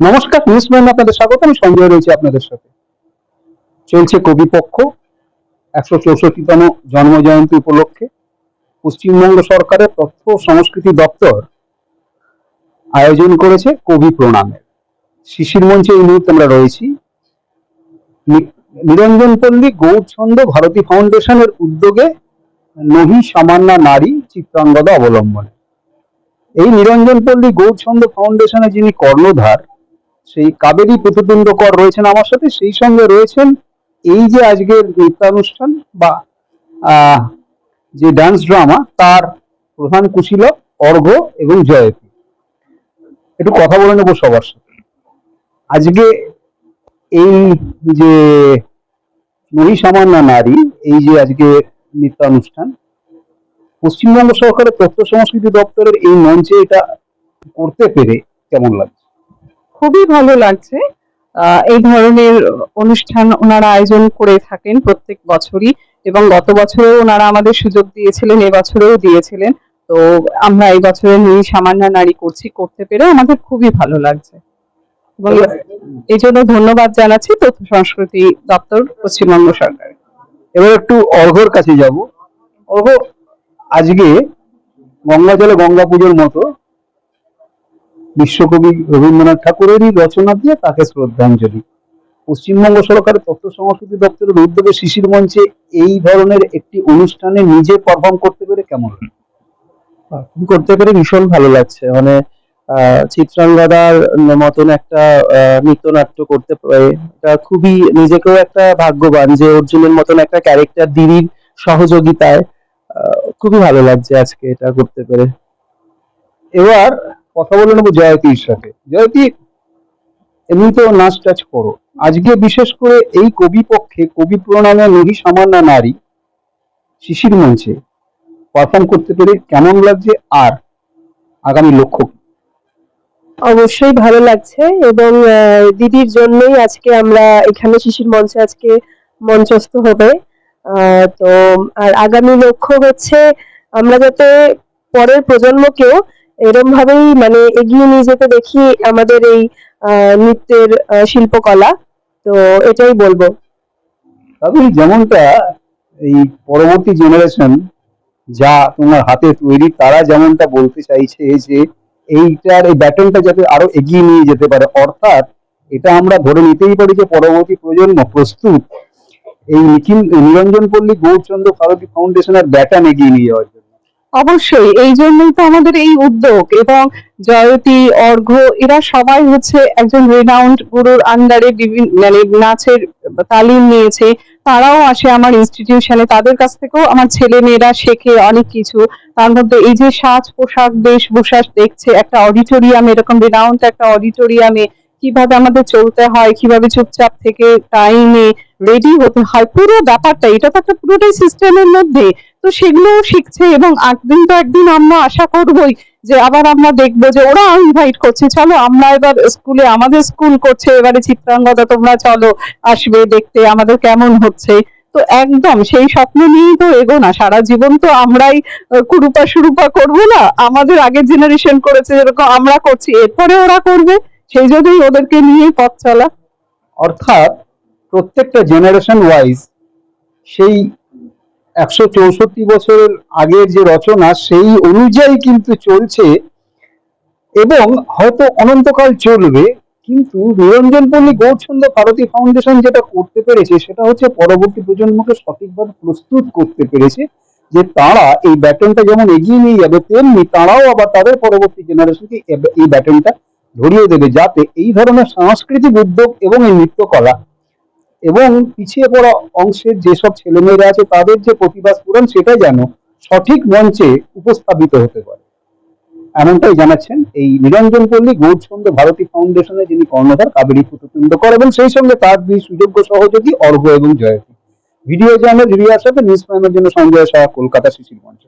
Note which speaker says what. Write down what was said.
Speaker 1: নমস্কার news ma'am আপনাদের স্বাগত। আমি সঞ্জয় রয়েছে আপনাদের সাথে। চলছে কবিপক্ষ একশো চৌষট্টিতম জন্ম জয়ন্তী উপলক্ষে। পশ্চিমবঙ্গ সরকারের তথ্য সংস্কৃতি দপ্তর আয়োজন করেছে কবি প্রণামের। শিশির মঞ্চে এই মুহূর্তে আমরা রয়েছি। নিরঞ্জন পল্লী গৌরছন্দ ভারতী ফাউন্ডেশনের উদ্যোগে নহি সামান্না নারী চিত্রাঙ্গদা অবলম্বনে। এই নিরঞ্জন পল্লী গৌরছন্দ ফাউন্ডেশনের যিনি কর্ণধার সেই কাবেরী কর রয়েছেন আমার সাথে, সেই সঙ্গে রয়েছেন এই যে আজকের নৃত্যানুষ্ঠান বা যে ডান্স ড্রামা তার প্রধান কুশীলক অর্ঘ এবং জয়তী। একটু কথা বলে নেব সবার সাথে। আজকে এই যে নহি সামান্য নারী, এই যে আজকে নৃত্যানুষ্ঠান, পশ্চিমবঙ্গ সরকারের তথ্য সংস্কৃতি দপ্তরের এই মঞ্চে এটা করতে পেরে কেমন লাগছে?
Speaker 2: খুবই ভালো লাগছে। এই ধরনের অনুষ্ঠান ওনারা আয়োজন করে থাকেন প্রত্যেক বছরই এবং গত বছরেও ওনারা আমাদের সুযোগ দিয়েছিলেন এবছরেও দিয়েছিলেন। তো আমরা এই বছরে নিয়ে সামান্য নারী করছি করতে পেরে আমাদের খুবই ভালো লাগছে। এই জন্য ধন্যবাদ জানাচ্ছি তথ্য সংস্কৃতি দপ্তর পশ্চিমবঙ্গ সরকার।
Speaker 1: এবার একটু অর্ঘর কাছে যাব। অর্ঘ, আজকে গঙ্গা জলে গঙ্গা পুজোর মতো বিশ্বকবি রবীন্দ্রনাথ ঠাকুরেরই রচনা দিয়ে তাকে শ্রদ্ধাঞ্জলি। পশ্চিমবঙ্গ সরকারের তথ্য সংস্কৃতি দপ্তরের উদ্যোগে শিশির মঞ্চে এই ধরনের একটি অনুষ্ঠানে নিজে পারফর্ম করতে পেরে কেমন?
Speaker 3: করতে পেরে ভীষণ ভালো লাগছে। মানে চিত্রাঙ্গদার মতন একটা নৃত্যনাট্য করতে পারে। এটা খুবই নিজেকেও একটা ভাগ্যবান যে অর্জুনের মতন একটা ক্যারেক্টার দিদির সহযোগিতায় খুবই ভালো লাগছে আজকে এটা করতে পেরে।
Speaker 1: এবার কথা বলে নেব জয়তীর সাথে জয়তী, এমনি তো নাচ টাচ করো। আজকে বিশেষ করে এই কবি পক্ষে, কবি প্রণামে নদী সামান্য নারী শিশির মঞ্চে পারফর্ম করতে পেরে কেমন লাগছে আর আগামী লক্ষ্য
Speaker 4: অবশ্যই ভালো লাগছে এবং দিদির জন্যই আজকে আমরা এখানে শিশির মঞ্চে আজকে মঞ্চস্থ হবে। তো, আর আগামী লক্ষ্য হচ্ছে আমরা যাতে পরের প্রজন্মকেও এরম ভাবেই মানে এগিয়ে নিয়ে যেতে দেখি আমাদের এই নৃত্যের শিল্পকলা। তো এটাই বলব।
Speaker 1: তবে যেমনটা এই পরবর্তী জেনারেশন যা তোমার হাতে তৈরি, তারা যেমনটা বলতে চাইছে যে এইটার, এই ব্যাটনটা যাতে আরও এগিয়ে নিয়ে যেতে পারে। অর্থাৎ এটা আমরা ধরে নিতেই পারি যে পরবর্তী প্রজন্ম প্রস্তুত। এই নিখিল, নিরঞ্জন পল্লী, গৌরচন্দ্র ভারতী ফাউন্ডেশনের ব্যাটন এগিয়ে নিয়ে যাওয়ার
Speaker 2: অবশ্যই, এই জন্যই তো আমাদের এই উদ্যোগ এবং জয়তী অর্ঘ এরা সবাই হচ্ছে একজন রেনাউন্ড গুরুর আন্ডারে বিভিন্ন মানে নাচের তালিম নিয়েছে। তারাও আসে আমার ইনস্টিটিউশনে তাদের কাছ থেকেও আমার ছেলে মেয়েরা শেখে অনেক কিছু। তার মধ্যে এই যে সাজ পোশাক বেশ বেশভূষা দেখছে, একটা অডিটোরিয়াম এরকম রেনাউন্ড একটা অডিটোরিয়ামে কীভাবে আমাদের চলতে হয়, কীভাবে চুপচাপ থেকে টাইমে রেডি হতে হয়, পুরো ব্যাপারটা, এটা তো একটা পুরোটাই সিস্টেমের মধ্যে। তো সেগুলোও শিখছে এবং একদিন তো একদিন আমরা আশা করবোই যে আবার আমরা দেখব যে ওরা ইনভাইট করছে। চলো আমরা এবার স্কুলে আমাদের স্কুল করছে, এবারে চিত্রাঙ্গদা তোমরা চলো, আসবে দেখতে আমাদের কেমন হচ্ছে। তো একদম সেই স্বপ্ন নিয়েই তো এগোনা। সারা জীবন তো আমরাই কুরুপা সুরুপা করব না। আমাদের আগের জেনারেশন করেছে যেরকম আমরা করছি, এরপরে ওরা করবে। সেই জন্যই ওদেরকে নিয়েই পথ চলা।
Speaker 1: অর্থাৎ প্রত্যেকটা জেনারেশন ওয়াইজ সেই একশো চৌষট্টি বছরের আগের যে রচনা, সেই অনুযায়ী কিন্তু চলছে এবং হয়তো অনন্তকাল চলবে, কিন্তু নিরঞ্জন পল্লী গৌরছন্দ ভারতী ফাউন্ডেশন যেটা করতে পেরেছে, সেটা হচ্ছে পরবর্তী প্রজন্মকে সঠিকভাবে প্রস্তুত করতে পেরেছে যে তারা এই ব্যাটনটা যেমন এগিয়ে নিয়ে যাবে, তেমনি তারাও আবার তাদের পরবর্তী জেনারেশনকে এই ব্যাটনটা ধরিয়ে দেবে যাতে এই ধরনের সাংস্কৃতিক উদ্যোগ এবং এই নৃত্যকলা এবং পিছিয়ে পড়া অংশের যেসব ছেলেমেয়েরা আছে, তাদের যে প্রতিভা স্ফুরণ সেটা যেন সঠিক মঞ্চে উপস্থাপিত হতে পারে। এমনটাই জানাচ্ছেন এই নিরঞ্জন পল্লী গৌরছন্দ ভারতী ফাউন্ডেশনের যিনি কর্ণধার, কাবেরী পুতুতুণ্ড কর এবং সেই সঙ্গে তার দুই সুযোগ্য সহযোগী অর্ঘ এবং জয়তী ভিডিও জার্নাল রিয়ার সাথে নিউজ প্রাইমের জন্য সঞ্জয় শাহ, কলকাতা শিশির মঞ্চ।